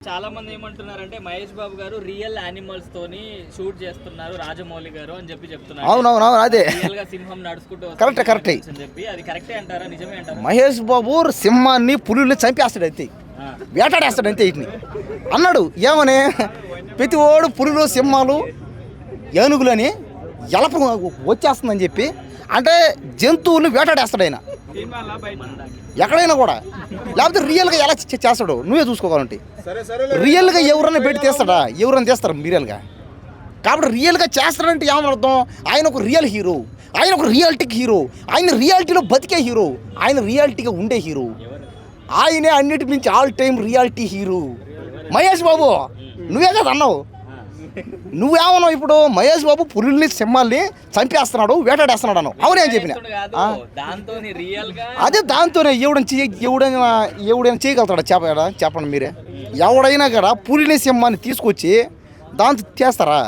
చాలా మంది ఏమంటున్నారంటే మహేష్ బాబు గారు రియల్ యానిమల్స్ తోని షూట్ చేస్తున్నారు రాజమౌళి గారు అని చెప్పి చెప్తున్నారు. అవునవునవును అదే. రియల్గా సింహం నడుచుకుంటూ కరెక్టే, కరెక్టే. అని చెప్పి అది కరెక్టే అంటారా నిజమే అంటారా? మహేష్ బాబు సింహాన్ని పులుల్ని చంపేస్తాడు అంతే. ఆ. వేటాడేస్తాడు అంతే వీటిని. అన్నాడు ఏమని? ప్రతి ఓడు పులులు సింహాలు ఏనుగులని ఎలప వచ్చేస్తుందని చెప్పి అంటే జంతువులు వేటాడేస్తాడు ఆయన. ఎక్కడైనా కూడా. లేకపోతే రియల్గా ఎలా చేస్తాడు? నువ్వే చూసుకోవాలంటే రియల్గా ఎవరన్నా పెట్టి తీస్తాడా? ఎవరన్నా తీస్తారు రియల్గా కాబట్టి రియల్గా చేస్తాడంటే ఏమని అర్థం ఆయన ఒక రియల్ హీరో. ఆయన ఒక రియాలిటీకి హీరో. ఆయన రియాలిటీలో బతికే హీరో. ఆయన రియాలిటీగా ఉండే హీరో. ఆయనే అన్నిటి మించి all time reality hero. Mahesh Babu నువ్వే కదా అన్నావు? నువ్వేమన్నావు ఇప్పుడు మహేష్ బాబు పులుల్ని సింహాల్ని చంపేస్తున్నాడు వేటాడేస్తున్నాడు అన్నావు. అవునే అని చెప్పిన. కాదు. అదే దాంతోనే ఎవడని చెయ్య ఎవడైనా ఎవడైనా చేయగలుగుతాడా? చెప్పడా చెప్పండి మీరే. ఎవడైనా కూడా పులిని సింహాన్ని తీసుకొచ్చి దాంతో చేస్తారా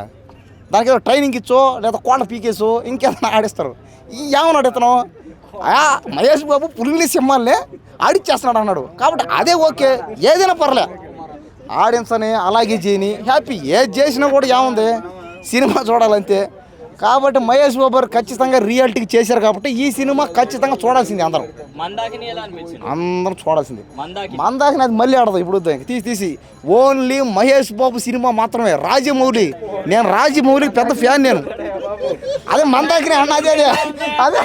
దానికి ఏదో ట్రైనింగ్ ఇచ్చో లేదా కోట పీకేసో ఇంకేదైనా ఆడిస్తారు. ఈ ఏమన్నాడు ఇతను ఆ, మహేష్ బాబు పులిని సింహాల్ని ఆడిచ్చేస్తున్నాడు అన్నాడు. కాబట్టి అదే ఓకే. ఏదైనా పర్లే. ఆడియన్స్ని అలాగే చేయని హ్యాపీ ఏది చేసినా కూడా ఏముంది? సినిమా చూడాలంతే. కాబట్టి మహేష్ బాబు గారు ఖచ్చితంగా రియాలిటీకి చేశారు కాబట్టి ఈ సినిమా ఖచ్చితంగా చూడాల్సింది అందరం. మందాకిని అందరం చూడాల్సింది. మందాకి మందాకి అది మళ్ళీ ఆడదు ఇప్పుడు. తీసి తీసి. ఓన్లీ మహేష్ బాబు సినిమా మాత్రమే. రాజమౌళి నేను రాజమౌళికి పెద్ద ఫ్యాన్ నేను. అదే మందాకిని అన్న అదే. అదే.